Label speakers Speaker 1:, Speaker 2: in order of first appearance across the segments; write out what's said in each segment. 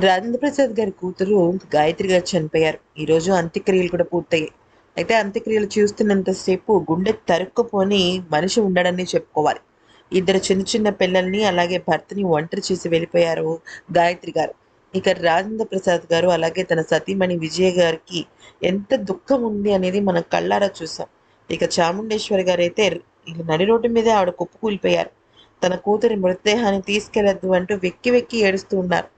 Speaker 1: రాజేంద్ర ప్రసాద్ గారి కూతురు గాయత్రి గారు చనిపోయారు. ఈరోజు అంత్యక్రియలు కూడా పూర్తయ్యాయి. అయితే అంత్యక్రియలు చూస్తున్నంతసేపు గుండె తరుక్కుపోని మనిషి ఉండడని చెప్పుకోవాలి. ఇద్దరు చిన్న చిన్న పిల్లల్ని అలాగే భర్తని ఒంటరి చేసి వెళ్ళిపోయారు గాయత్రి గారు. ఇక రాజేంద్ర ప్రసాద్ గారు అలాగే తన సతీమణి విజయ గారికి ఎంత దుఃఖం ఉంది అనేది మనం కళ్ళారా చూసాం. ఇక చాముండేశ్వరి గారు అయితే నడి రోడ్డు మీదే ఆవిడ కుప్పకూలిపోయారు. తన కూతురి మృతదేహాన్ని తీసుకెళ్ళొద్దు అంటూ వెక్కి వెక్కి ఏడుస్తూ ఉన్నారు.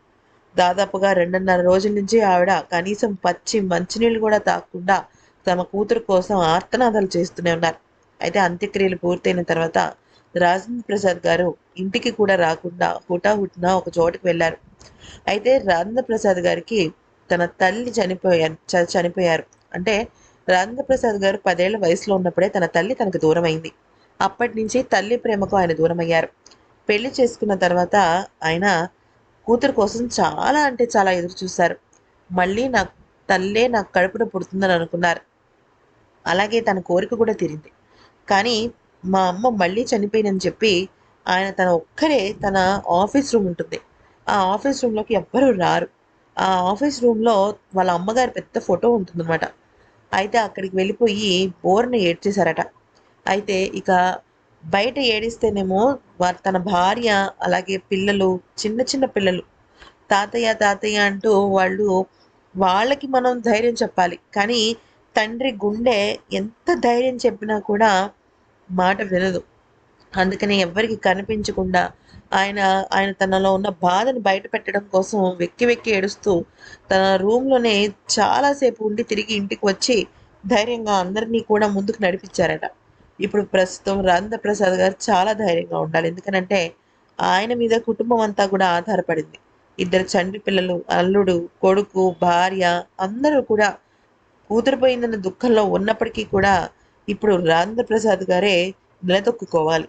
Speaker 1: దాదాపుగా రెండున్నర రోజుల నుంచి ఆవిడ కనీసం పచ్చి మంచినీళ్ళు కూడా తాకుండా తమ కూతురు కోసం ఆర్తనాదాలు చేస్తూనే ఉన్నారు. అయితే అంత్యక్రియలు పూర్తయిన తర్వాత రాజేంద్ర ప్రసాద్ గారు ఇంటికి కూడా రాకుండా హుటాహుటిన ఒక చోటుకు వెళ్ళారు. అయితే రాజేంద్ర ప్రసాద్ గారికి తన తల్లి చనిపోయారు చ- చనిపోయారు. అంటే రాజేంద్ర ప్రసాద్ గారు పదేళ్ళ వయసులో ఉన్నప్పుడే తన తల్లి తనకు దూరం అయింది అప్పటి నుంచి తల్లి ప్రేమకు ఆయన దూరమయ్యారు. పెళ్ళి చేసుకున్న తర్వాత ఆయన కూతురు కోసం చాలా అంటే చాలా ఎదురు చూశారు. మళ్ళీ నా తల్లే నా కడుపున పుడుతుందని అనుకున్నారు. అలాగే తన కోరిక కూడా తీరింది. కానీ మా అమ్మ మళ్ళీ చనిపోయిందని చెప్పి ఆయన తన ఒక్కరే తన ఆఫీస్ రూమ్ ఉంటుంది. ఆ ఆఫీస్ రూమ్లోకి ఎవ్వరూ రారు. ఆ ఆఫీస్ రూమ్లో వాళ్ళ అమ్మగారి పెద్ద ఫోటో ఉంటుందన్నమాట. అయితే అక్కడికి వెళ్ళిపోయి బోర్ని ఏడ్చేశారట. అయితే ఇక బయట ఏడిస్తేనేమో వారు తన భార్య అలాగే పిల్లలు చిన్న చిన్న పిల్లలు. తాతయ్య తాతయ్య అంటూ వాళ్ళు వాళ్ళకి మనం ధైర్యం చెప్పాలి. కానీ తండ్రి గుండె ఎంత ధైర్యం చెప్పినా కూడా మాట వినదు. అందుకని ఎవరికి కనిపించకుండా ఆయన ఆయన తనలో ఉన్న బాధను బయట పెట్టడం కోసం వెక్కి వెక్కి ఏడుస్తూ తన రూమ్లోనే చాలాసేపు ఉండి తిరిగి ఇంటికి వచ్చి ధైర్యంగా అందరినీ కూడా ముందుకు నడిపించారట. ఇప్పుడు ప్రస్తుతం రాజేంద్ర ప్రసాద్ గారు చాలా ధైర్యంగా ఉండాలి. ఎందుకనంటే ఆయన మీద కుటుంబం అంతా కూడా ఆధారపడింది. ఇద్దరు చంటి పిల్లలు అల్లుడు కొడుకు భార్య అందరూ కూడా కూతురుపోయిందన్న దుఃఖంలో ఉన్నప్పటికీ కూడా ఇప్పుడు రాజేంద్ర ప్రసాద్ గారే నిలదొక్కుకోవాలి.